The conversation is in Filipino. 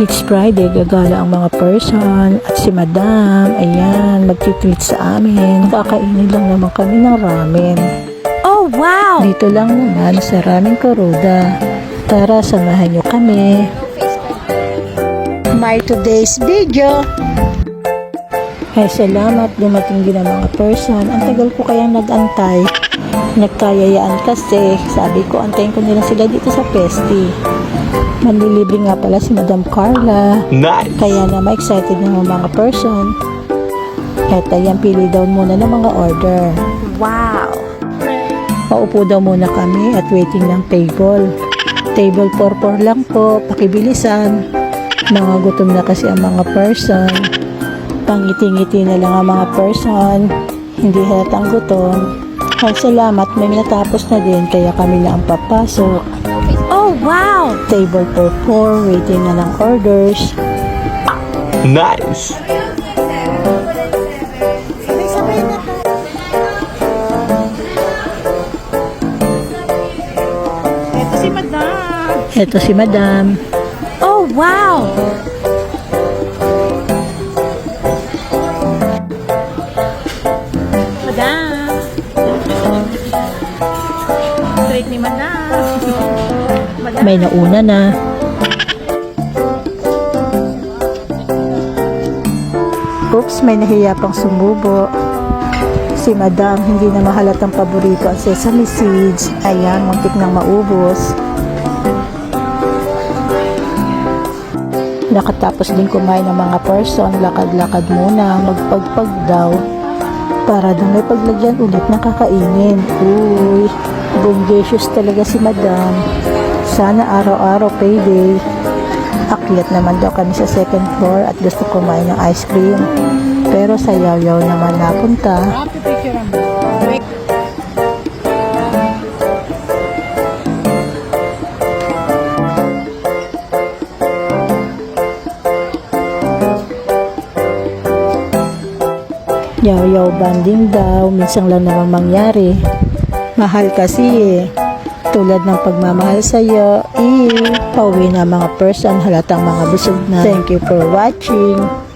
It's Friday, gagala ang mga person at si Madam, ayan, magtitreat sa amin. Kakainin lang naman kami ng ramen. Oh, wow! Dito lang naman sa Ramen Kuroda. Tara, samahan nyo kami. My today's video. Ay, salamat. Dumating din ang mga person. Ang tagal ko kayang nag-antay. Nagkayayaan kasi. Sabi ko, antayin ko nila sila dito sa Pesti. Manlilibre nga pala si Madam Carla. Nice. Kaya na ma-excited ng mga person. At ayan, pili daw muna ng mga order. Wow! Paupo daw muna kami at waiting ng table. Table 4-4 lang po, pakibilisan. Mga gutom na kasi ang mga person. Pangiti-ngiti na lang ang mga person. Hindi halatang gutom. Ay, salamat, may natapos na din kaya kami na ang papasok. Oh, wow! Table 4-4, waiting na ng orders. Nice. Ito si Madam. Ito si Madam. Oh, wow! May nauna na. Oops, may nahiya pang sumubo. Si Madam, hindi na mahalatang paborito ang sesame seeds. Ayan, muntik nang maubos. Nakatapos din kumain ng mga person, lakad-lakad muna, magpagpag daw. Para daw may paglagyan ulit ng kakainin. Uy, bongacious talaga si Madam. Sana araw-araw payday. Akyat naman daw kami sa second floor at gusto kumain ng ice cream. Pero sa yaw-yaw naman napunta. Yaw-yaw banding daw, minsan lang naman mangyari. Mahal kasi eh. Tulad ng pagmamahal sa'yo, eh, pauwi na mga person, halatang mga busog na. Thank you for watching.